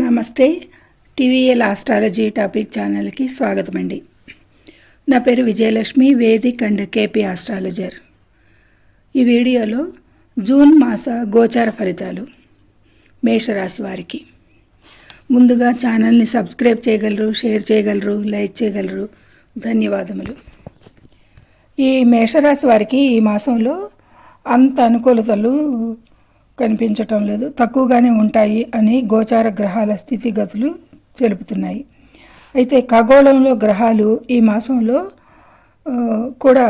నమస్తే TVL astrology topic ఛానల్కి స్వాగతం అండి నా పేరు Vijayalakshmi Vedic and KP astrologer. ఈ వీడియోలో జూన్ మాస గోచార ఫలితాలు మేషరాశి వారికి. ముందుగా ఛానల్ని సబ్స్క్రైబ్ చేయగలరు షేర్ చేయగలరు లైక్ చేయగలరు. ధన్యవాదములు. ఈ మేషరాశి వారికి ఈ మాసంలో అంత అనుకూలతలు కనిపించటం లేదు. తక్కువగానే ఉంటాయి అని గోచార గ్రహాల స్థితిగతులు తెలుపుతున్నాయి. అయితే ఖగోళంలో గ్రహాలు ఈ మాసంలో కూడా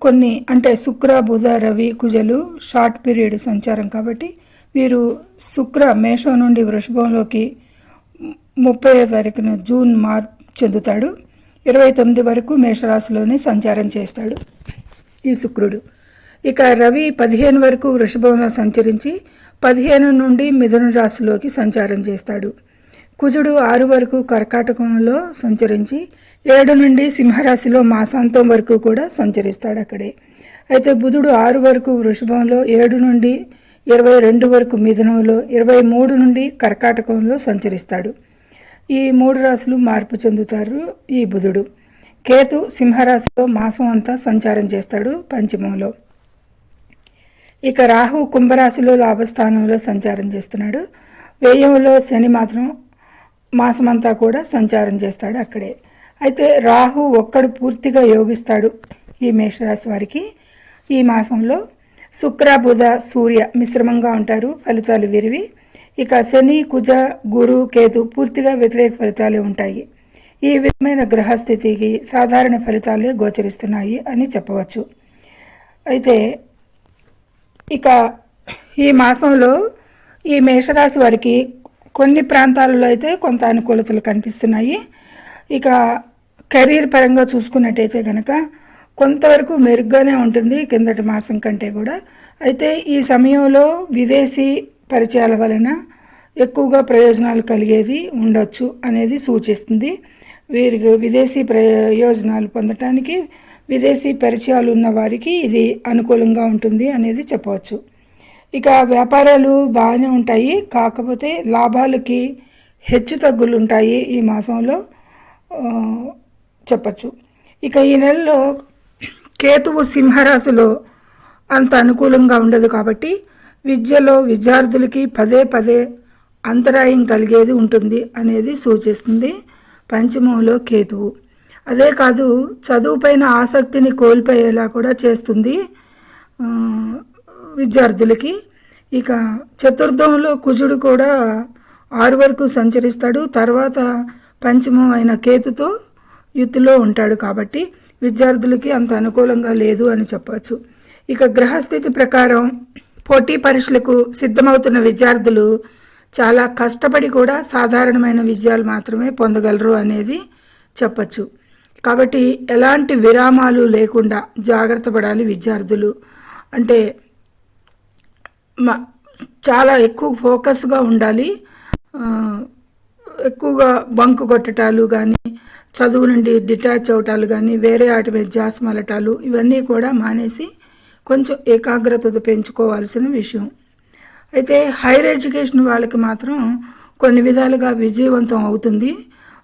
కొన్ని అంటే శుక్ర బుధ రవి కుజలు షార్ట్ పీరియడ్ సంచారం కాబట్టి వీరు శుక్ర మేషం నుండి వృషభంలోకి ముప్పై తారీఖున జూన్ మార్ చెందుతాడు. ఇరవై తొమ్మిది వరకు మేషరాశిలోనే సంచారం చేస్తాడు ఈ శుక్రుడు. ఇక రవి పదిహేను వరకు వృషభంలో సంచరించి పదిహేను నుండి మిథున రాశిలోకి సంచారం చేస్తాడు. కుజుడు ఆరు వరకు కర్కాటకంలో సంచరించి ఏడు నుండి సింహరాశిలో మాసాంతం వరకు కూడా సంచరిస్తాడు అక్కడే. అయితే బుధుడు ఆరు వరకు వృషభంలో ఏడు నుండి ఇరవై రెండు వరకు మిథునంలో ఇరవై మూడు నుండి కర్కాటకంలో సంచరిస్తాడు. ఈ మూడు రాశులు మార్పు చెందుతారు ఈ బుధుడు. కేతు సింహరాశిలో మాసం అంతా సంచారం చేస్తాడు పంచమంలో. ఇక రాహు కుంభరాశిలో లాభస్థానంలో సంచారం చేస్తున్నాడు. వ్యయంలో శని మాత్రం మాసమంతా కూడా సంచారం చేస్తాడు అక్కడే. అయితే రాహు ఒక్కడు పూర్తిగా యోగిస్తాడు ఈ మేషరాశి వారికి. ఈ మాసంలో శుక్ర బుధ సూర్య మిశ్రమంగా ఉంటారు. ఫలితాలు విరివి. ఇక శని కుజ గురు కేతు పూర్తిగా వ్యతిరేక ఫలితాలే ఉంటాయి. ఈ విధమైన గ్రహస్థితికి సాధారణ ఫలితాలే గోచరిస్తున్నాయి అని చెప్పవచ్చు. అయితే ఇక ఈ మాసంలో ఈ మేషరాశి వారికి కొన్ని ప్రాంతాలలో అయితే కొంత అనుకూలతలు కనిపిస్తున్నాయి. ఇక కెరీర్ పరంగా చూసుకున్నట్టయితే కనుక కొంతవరకు మెరుగ్గానే ఉంటుంది కిందటి మాసం కంటే కూడా. అయితే ఈ సమయంలో విదేశీ పరిచయాల వలన ఎక్కువగా ప్రయోజనాలు కలిగేది ఉండొచ్చు అనేది సూచిస్తుంది. వీరికి విదేశీ ప్రయోజనాలు పొందటానికి విదేశీ పరిచయాలు ఉన్న వారికి ఇది అనుకూలంగా ఉంటుంది అనేది చెప్పవచ్చు. ఇక వ్యాపారాలు బాగానే ఉంటాయి. కాకపోతే లాభాలకి హెచ్చు తగ్గులు ఉంటాయి ఈ మాసంలో చెప్పచ్చు. ఇక ఈ నెలలో కేతువు సింహరాశిలో అంత అనుకూలంగా ఉండదు కాబట్టి విద్యలో విద్యార్థులకి పదే పదే అంతరాయం కలిగేది ఉంటుంది అనేది సూచిస్తుంది పంచమంలో కేతువు. అదే కాదు చదువుపైన ఆసక్తిని కోల్పోయేలా కూడా చేస్తుంది విద్యార్థులకి. ఇక చతుర్థంలో కుజుడు కూడా ఆరు వరకు సంచరిస్తాడు. తర్వాత పంచమం అయిన కేతుతో యుత్తులో ఉంటాడు కాబట్టి విద్యార్థులకి అంత అనుకూలంగా లేదు అని చెప్పవచ్చు. ఇక గ్రహస్థితి ప్రకారం పోటీ పరీక్షలకు సిద్ధమవుతున్న విద్యార్థులు చాలా కష్టపడి కూడా సాధారణమైన విజయాలు మాత్రమే పొందగలరు అనేది చెప్పచ్చు. కాబట్టి ఎలాంటి విరామాలు లేకుండా జాగ్రత్త పడాలి విద్యార్థులు. అంటే మా చాలా ఎక్కువ ఫోకస్గా ఉండాలి. ఎక్కువగా బంకు కొట్టటాలు కానీ చదువు నుండి డిటాచ్ అవటాలు కానీ వేరే వాటి మీద జాస్ మలటాలు ఇవన్నీ కూడా మానేసి కొంచెం ఏకాగ్రత పెంచుకోవాల్సిన విషయం. అయితే హైయర్ ఎడ్యుకేషన్ వాళ్ళకి మాత్రం కొన్ని విధాలుగా విజయవంతం అవుతుంది.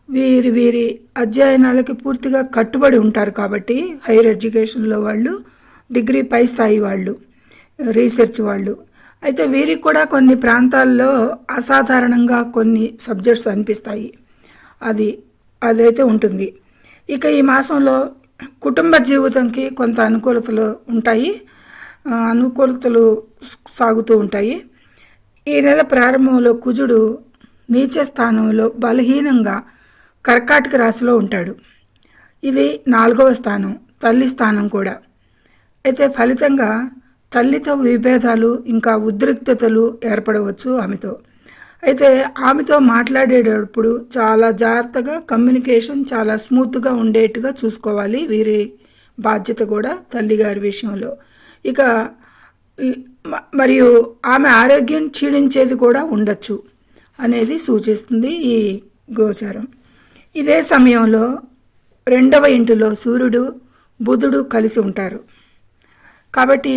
వీరి వీరి అధ్యయనాలకి పూర్తిగా కట్టుబడి ఉంటారు కాబట్టి హైయర్ ఎడ్యుకేషన్లో వాళ్ళు డిగ్రీ పై స్థాయి వాళ్ళు రీసెర్చ్ వాళ్ళు. అయితే వీరికి కూడా కొన్ని ప్రాంతాల్లో అసాధారణంగా కొన్ని సబ్జెక్ట్స్ అనిపిస్తాయి. అది అదైతే ఉంటుంది. ఇక ఈ మాసంలో కుటుంబ జీవితంకి కొంత అనుకూలతలు ఉంటాయి. అనుకూలతలు సాగుతూ ఉంటాయి. ఈ నెల ప్రారంభంలో కుజుడు నీచ స్థానంలో బలహీనంగా కర్కాటక రాశిలో ఉంటాడు. ఇది నాలుగవ స్థానం తల్లి స్థానం కూడా. అయితే ఫలితంగా తల్లితో విభేదాలు ఇంకా ఉద్రిక్తతలు ఏర్పడవచ్చు ఆమెతో. అయితే ఆమెతో మాట్లాడేటప్పుడు చాలా జాగ్రత్తగా కమ్యూనికేషన్ చాలా స్మూత్గా ఉండేట్టుగా చూసుకోవాలి వీరి బాధ్యత కూడా తల్లిగారి విషయంలో. ఇక మరియు ఆమె ఆరోగ్యం క్షీణించేది కూడా ఉండొచ్చు అనేది సూచిస్తుంది ఈ గోచారం. ఇదే సమయంలో రెండవ ఇంటిలో సూర్యుడు బుధుడు కలిసి ఉంటారు. కాబట్టి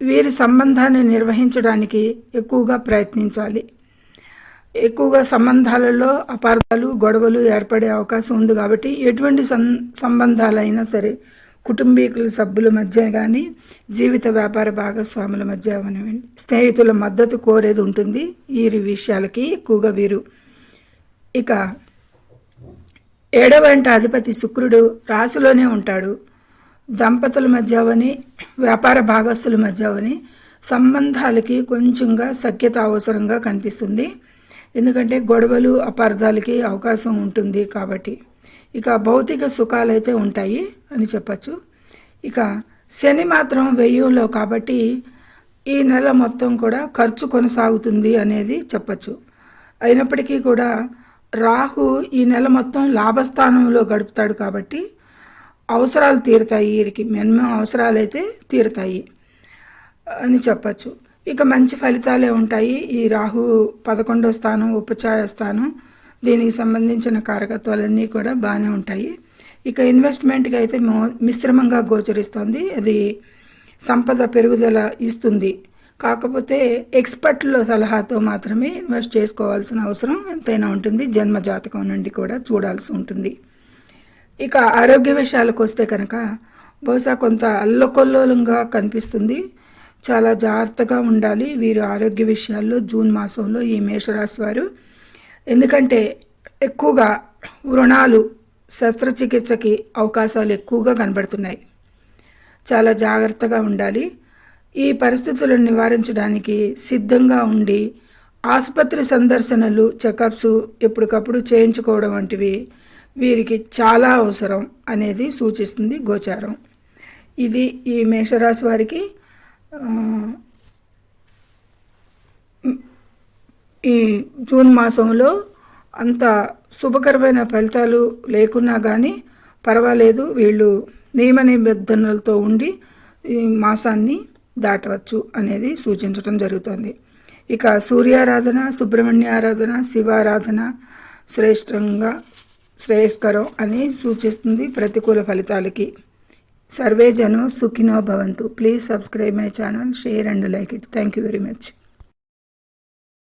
వీరి సంబంధాన్ని నిర్వహించడానికి ఎక్కువగా ప్రయత్నించాలి. ఎక్కువగా సంబంధాలలో అపార్థాలు గొడవలు ఏర్పడే అవకాశం ఉంది కాబట్టి ఎటువంటి సం సంబంధాలైనా సరే కుటుంబీకుల సభ్యుల మధ్య కానీ జీవిత వ్యాపార భాగస్వాముల మధ్య అవనివ్వండి స్నేహితుల మద్దతు కోరేది ఉంటుంది. వీరి విషయాలకి ఎక్కువగా వీరు ఇక ఏడవ ఇంట అధిపతి శుక్రుడు రాశిలోనే ఉంటాడు. దంపతుల మధ్య అవని వ్యాపార భాగస్తుల మధ్య అవని సంబంధాలకి కొంచెంగా సఖ్యత అవసరంగా కనిపిస్తుంది. ఎందుకంటే గొడవలు అపార్థాలకి అవకాశం ఉంటుంది కాబట్టి. ఇక భౌతిక సుఖాలైతే ఉంటాయి అని చెప్పచ్చు. ఇక శని మాత్రం వెయ్యంలో కాబట్టి ఈ నెల మొత్తం కూడా ఖర్చు కొనసాగుతుంది అనేది చెప్పచ్చు. అయినప్పటికీ కూడా రాహు ఈ నెల మొత్తం లాభస్థానంలో గడుపుతాడు కాబట్టి అవసరాలు తీరుతాయి వీరికి. మినిమం అవసరాలు అయితే తీరుతాయి అని చెప్పచ్చు. ఇక మంచి ఫలితాలే ఉంటాయి. ఈ రాహు పదకొండో స్థానం ఉపచాయ స్థానం దీనికి సంబంధించిన కారకత్వాలన్నీ కూడా బాగానే ఉంటాయి. ఇక ఇన్వెస్ట్మెంట్కి అయితే మో- మిశ్రమంగా గోచరిస్తుంది. అది సంపద పెరుగుదల ఇస్తుంది. కాకపోతే ఎక్స్పర్ట్ల సలహాతో మాత్రమే ఇన్వెస్ట్ చేసుకోవాల్సిన అవసరం ఎంతైనా ఉంటుంది. జన్మ జాతకం నుండి కూడా చూడాల్సి ఉంటుంది. ఇక ఆరోగ్య విషయాలకు వస్తే కనుక బహుశా కొంత అల్లకొల్లోలంగా కనిపిస్తుంది. చాలా జాగ్రత్తగా ఉండాలి. వీరు ఆరోగ్య విషయాల్లో జూన్ మాసంలో ఈ మేషరాశి వారు. ఎందుకంటే ఎక్కువగా వృణాలు శస్త్రచికిత్సకి అవకాశాలు ఎక్కువగా కనబడుతున్నాయి. చాలా జాగ్రత్తగా ఉండాలి. ఈ పరిస్థితులను నివారించడానికి సిద్ధంగా ఉండి ఆసుపత్రి సందర్శనలు చెకప్స్ ఎప్పటికప్పుడు చేయించుకోవడం వంటివి వీరికి చాలా అవసరం అనేది సూచిస్తుంది గోచారం. ఇది ఈ మేషరాశి వారికి ఈ జూన్ మాసంలో అంత శుభకరమైన ఫలితాలు లేకున్నా కానీ పర్వాలేదు. వీళ్ళు నియమ నిబంధనలతో ఉండి ఈ మాసాన్ని దాటవచ్చు అనేది సూచించడం జరుగుతుంది. ఇక సూర్యారాధన సుబ్రహ్మణ్య ఆరాధన శివారాధన శ్రేష్టంగా శ్రేయస్కరం అని సూచిస్తుంది ప్రతికూల ఫలితాలకి. సర్వేజను సుఖినో భవంతు. Please subscribe my channel share and like it. Thank you very much.